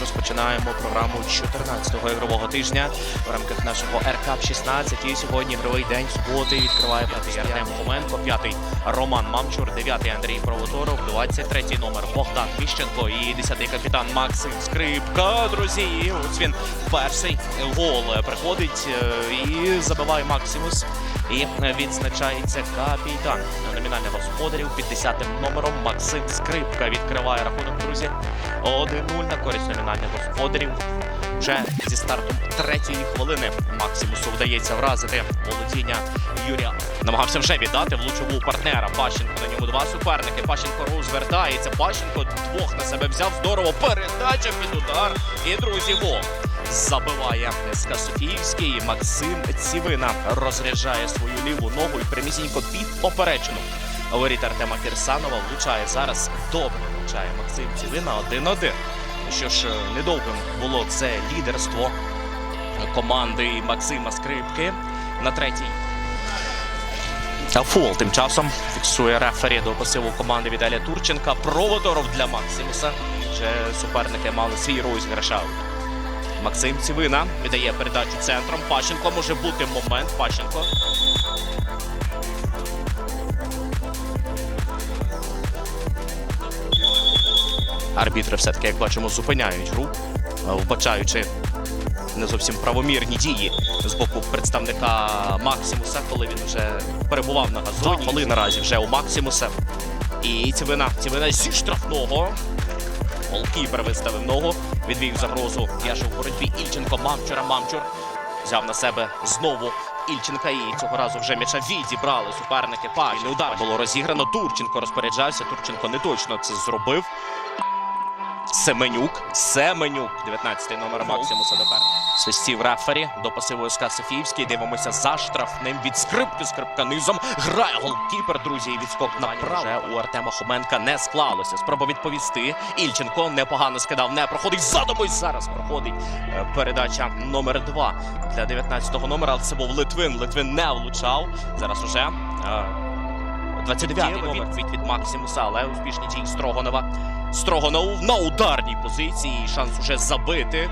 розпочинаємо програму 14-го ігрового тижня в рамках нашого РК 16. І сьогодні ігровий день суботи відкриває п'ятий Артем Хоменко, п'ятий Роман Мамчур, дев'ятий Андрій Провоторов, 23-й номер Богдан Міщенко і 10-й капітан Максим Скрипка. Друзі, ось він перший гол приходить е, і забиває Максимус. І відзначається капітан номінальних господарів під 10 номером Максим Скрипка відкриває рахунок, друзі. 1-0 на користь номінальних господарів. Вже зі стартом третьої хвилини Максимусу вдається вразити володіння Юрія. Намагався вже віддати влучову партнера. Пащенко на ньому два суперники. Пащенко розвертається. Пащенко двох на себе взяв. Здорово. Передача під удар. І друзі, гол. Забиває СК Софіївський. Максим Цівина розряджає свою ліву ногу і прямісінько під поперечину. Воріт Артема Кірсанова влучає зараз. Добре влучає Максим Цівина 1-1. Що ж, недовгим було це лідерство команди Максима Скрипки на третій. Та фол тим часом фіксує рефері до посилу команди Віталія Турченка. Проводоров для Максимуса. Вже суперники мали свій розіграш аут. Максим Цівина віддає передачу центром. Пащенко може бути момент. Пащенко. Арбітри все-таки, як бачимо, зупиняють гру, вбачаючи не зовсім правомірні дії з боку представника Максимуса, коли він вже перебував на газоні. Коли наразі вже у Максимуса. І Цівина, Цівина зі штрафного. Голкіпер виставив ногу, відвів загрозу. Яше у боротьбі Ільченко Мамчура. Мамчур взяв на себе знову Ільченка. І цього разу вже м'яча відібрали суперники. Пальний удар було розіграно. Турченко розпоряджався. Турченко не точно це зробив. Семенюк. Семенюк. 19-й номер Максимуса тепер. Свистів рефері до пасиву СК Софіївський. Дивимося за штрафним від скрипки. Скрипка низом. Грає голкіпер, друзі. І відскок направо. Вже у Артема Хоменка не склалося. Спроба відповісти. Ільченко непогано скидав, не проходить задумуй. Зараз проходить е, передача номер 2 для 19-го номера. Але це був Литвин. Литвин не влучав. Зараз уже. е, 29-й номер від, від Максимуса, але успішні дії Строгонова. Строгонов на ударній позиції. Шанс уже забити.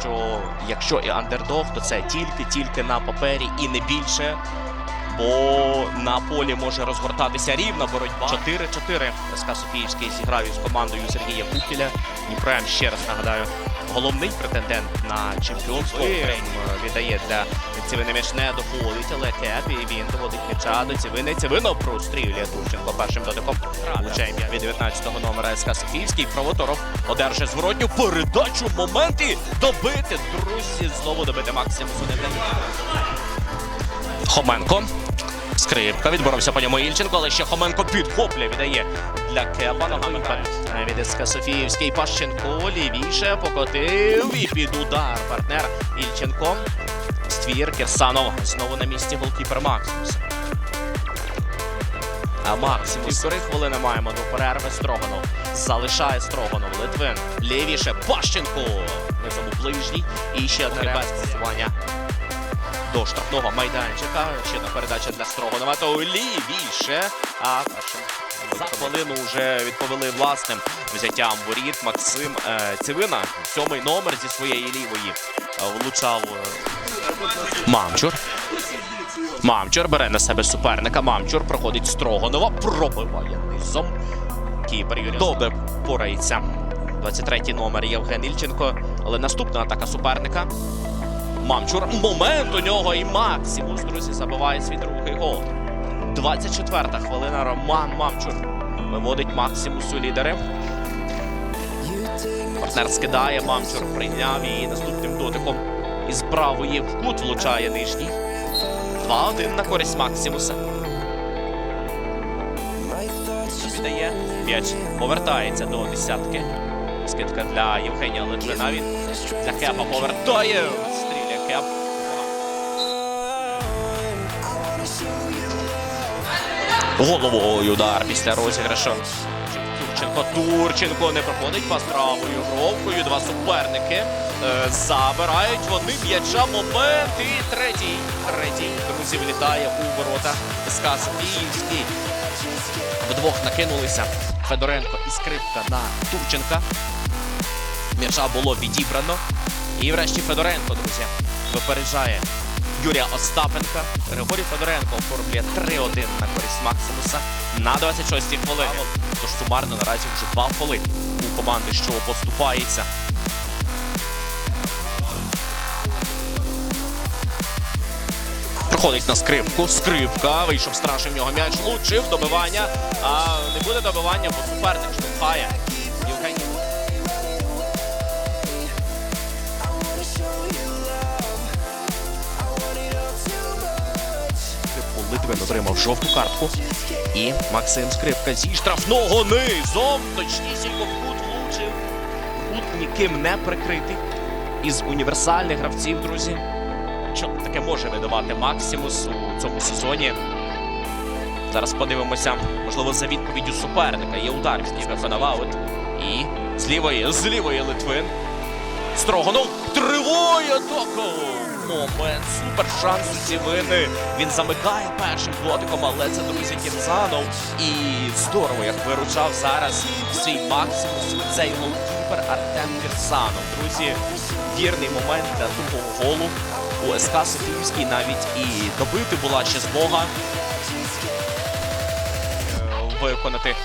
Що якщо і андердог, то це тільки-тільки на папері і не більше. Бо на полі може розгортатися рівна боротьба. 4-4 СК Софіївський зіграє з командою Сергія Кукіля. Дніпром, ще раз нагадаю, головний претендент на чемпіонство. Крейм віддає для Цивини м'яч доходить, але Кеп і він доводить м'яча до Цивини. Цивино прострілює Турченко першим дотиком. Влучає м'я від 19-го номера СК Софіївський. Провоторов одержує зворотню передачу в моменті. Добити, друзі, знову добити Максимусу. Хоменко. Скрипка відборовся по ньому Ільченко, але ще Хоменко підхоплює, віддає для Кепа ногами від СК Софіївський Пащенко лівіше покотив і під удар партнер Ільченко. Ствір Кирсанов знову на місці голкіпер Максимуса. А Максимус півтори хвилини маємо до перерви Строганов. Залишає Строганов. Литвин. Лівіше Пащенко. Низом у ближній. І ще одне без просування до штрафного майданчика. Ще одна передача для Строганова. То лівіше. А першим за хвилину вже відповіли власним взяттям воріт Максим е, Цивина. Сьомий номер зі своєї лівої е, влучав е, Мамчур. Мамчур бере на себе суперника. Мамчур проходить Строганова, пробиває низом. Кіпер Юрій добре порається. 23-й номер Євген Ільченко. Але наступна атака суперника. Мамчур. Момент у нього і Максимус, друзі, забиває свій другий гол. 24-та хвилина. Роман Мамчур виводить Максимус у лідери. Партнер скидає, Мамчур прийняв і наступним дотиком із правої в кут влучає нижній. 2-1 на користь Максимуса. Віддає. М'яч повертається до десятки. Скидка для Євгенія Литвина. Він для Кепа повертає. Кеп. Головою удар після розіграшу. Турченко, Турченко не проходить пас правою бровкою. Два суперники е, забирають вони м'яча. Момент і третій. Третій, друзі, влітає у ворота СК Софіївський. Вдвох накинулися Федоренко і Скрипка на Турченка. М'яча було відібрано. І врешті Федоренко, друзі, випереджає Юрія Остапенка. Григорій Федоренко оформлює 3-1 на користь Максимуса на 26-й хвилині. Тож сумарно наразі вже 2 голи у команди, що поступається. Проходить на скрипку. Скрипка. Вийшов страшний в нього м'яч. Влучив добивання. А не буде добивання, бо суперник штовхає. Литвин отримав жовту картку. І Максим Скрипка зі штрафного низом. Точнісінько в кут влучив. Кут ніким не прикритий. Із універсальних гравців, друзі. Що таке може видавати Максимус у цьому сезоні? Зараз подивимося, можливо, за відповіддю суперника. Є удар від Стівена Ваут. І з лівої, з лівої Литвин. Строганов триває атаку! Момент, супер шанс у Цівини. Він замикає першим дотиком, але це друзі Кірзанов. І здорово, як виручав зараз свій максимум цей голкіпер Артем Кірсанов. Друзі, вірний момент для другого голу. У СК Софіївський навіть і добити була ще змога виконати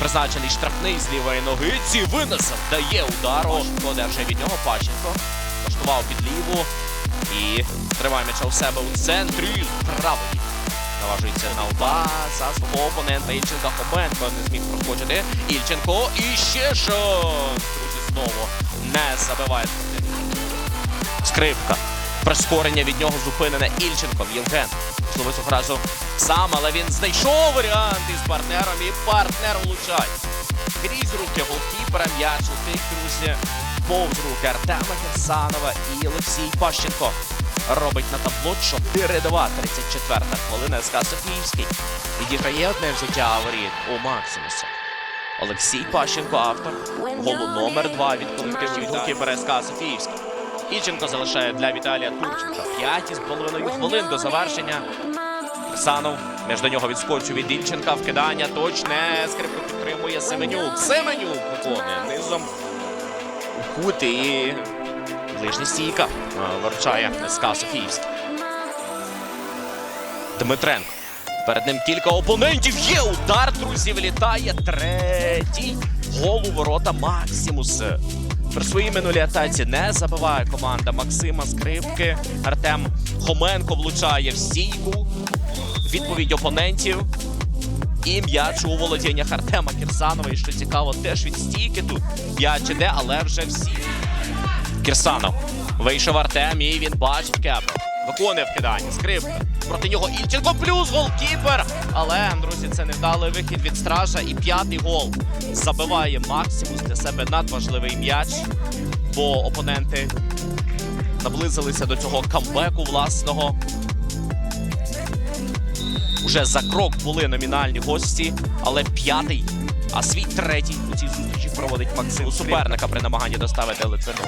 призначений штрафний з лівої ноги. Цівина завдає удару. Одержує від нього Пащенко. Влаштував під ліву. І тримає м'яча у себе у центрі. Правий. Наважується на удар за свого опонента Ільченка Хоменко не зміг проскочити. Ільченко і ще шанс. Друзі, знову не забиває. Скрипка. Прискорення від нього зупинене Ільченком. Євген. Можливо, цього разу сам, але він знайшов варіант із партнером і партнер влучає. Крізь руки голкіпера м'яч летить, друзі. Повз руки Артема Кирсанова і Олексій Пащенко. Робить на табло 4-2. 34 хвилина СК Софіївський. Відіграє одне взяття воріт у Максимуса. Олексій Пащенко, автор. Голу номер 2 від колективу голкіпера СК Софіївський. Ільченко залишає для Віталія Турченка. П'ять із половиною хвилин до завершення. Санов між до нього відскочив від Ільченка. Вкидання точне. Скрипку підтримує Семенюк. Семенюк виконує низом кут і ближня стійка е, виручає СК Софіївський. Дмитренко. Перед ним кілька опонентів. Є удар, друзі, влітає. Третій гол у ворота Максимус. При своїй минулій атаці не забиває команда Максима Скрипки. Артем Хоменко влучає в стійку. Відповідь опонентів. І м'яч у володіннях Артема Кірсанова. І що цікаво, теж від стійки тут м'яч іде, але вже всі. Кірсанов. Вийшов Артем і він бачить Кепа. Виконує вкидання. Скрипка. Проти нього Ільченко плюс голкіпер. Але, друзі, це невдалий вихід від стража. І п'ятий гол забиває Максимус для себе надважливий м'яч. Бо опоненти наблизилися до цього камбеку власного. Уже за крок були номінальні гості, але п'ятий, а свій третій у цій зустрічі проводить Максим суперника при намаганні доставити Литвину.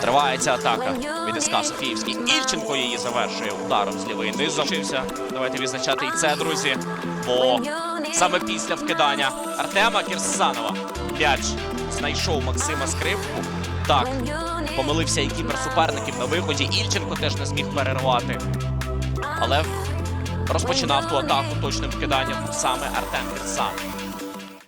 Тривається атака від СК Софіївський. Ільченко її завершує ударом з лівої низом. Вчився. Давайте відзначати і це, друзі. Бо саме після вкидання Артема Кірсанова м'яч знайшов Максима Скрипку. Так, помилився і кіпер суперників на виході. Ільченко теж не зміг перервати. Але розпочинав ту атаку точним вкиданням саме Артем Кірсан.